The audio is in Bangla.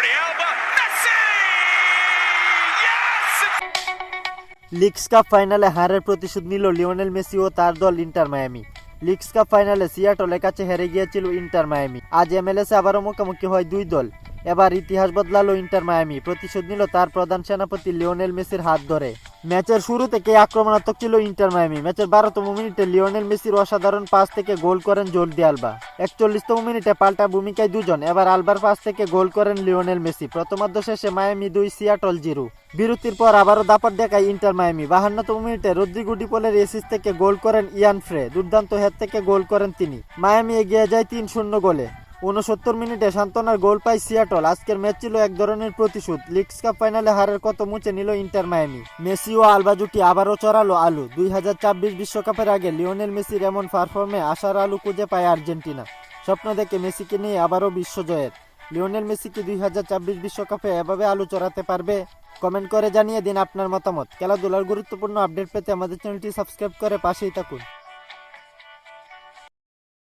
Jordi Alba. Messi! Leagues cup ফাইনালে হারের প্রতিশোধ নিল লিওনেল মেসি ও তার দল ইন্টার মায়ামি। লিগস কাপ ফাইনালে সিয়াটলের কাছে হেরে গিয়েছিল ইন্টার মায়ামি। আজ এমএলএসে আবারও মুখোমুখি হয় দুই দল। এবার ইতিহাস বদলালো ইন্টার মায়ামি। প্রতিশোধ নিল তার প্রধান সেনাপতি লিওনেল মেসির হাত ধরে। ম্যাচের শুরু থেকে আক্রমণাত্মক ছিল ইন্টার মায়ামি? ম্যাচের বারোতম মিনিটে লিওনেল মেসির অসাধারণ পাস থেকে গোল করেন জলদি আলবা। একচল্লিশতম মিনিটে পাল্টা ভূমিকায় দুজন, এবার আলবার পাস থেকে গোল করেন লিওনেল মেসি। প্রথমার্ধ শেষে মায়ামি দুই, সিয়াটল জিরো। বিরতির পর আবারও দাপট দেখায় ইন্টার মায়ামি। বাহান্নতম মিনিটে রদ্রিগো ডিপোলের এসিস থেকে গোল করেন ইয়ান ফ্রে। দুর্দান্ত হেড থেকে গোল করেন তিনি। মায়ামি এগিয়ে যায় তিন শূন্য গোলে। উনসত্তর মিনিটে সান্ত্বনার গোল পায় সিয়াটল। আজকের ম্যাচ ছিল এক ধরনের প্রতিশোধ। লিগস কাপ ফাইনালে হারের কত মুছে নিল ইন্টার মায়ামি। মেসি ও আলবা জুটি আবারও চড়ালো আলু। দুই হাজার বিশ্বকাপের আগে লিওনেল মেসির এমন পারফর্মে আশার আলু খুঁজে পায় আর্জেন্টিনা। স্বপ্ন দেখে মেসিকে নিয়ে আবারও বিশ্বজয়ের লিওনেল মেসি কি দুই বিশ্বকাপে এভাবে আলু চড়াতে পারবে? কমেন্ট করে জানিয়ে দিন আপনার মতামত। খেলাধুলার গুরুত্বপূর্ণ আপডেট পেতে আমাদের চ্যানেলটি সাবস্ক্রাইব করে পাশেই থাকুন।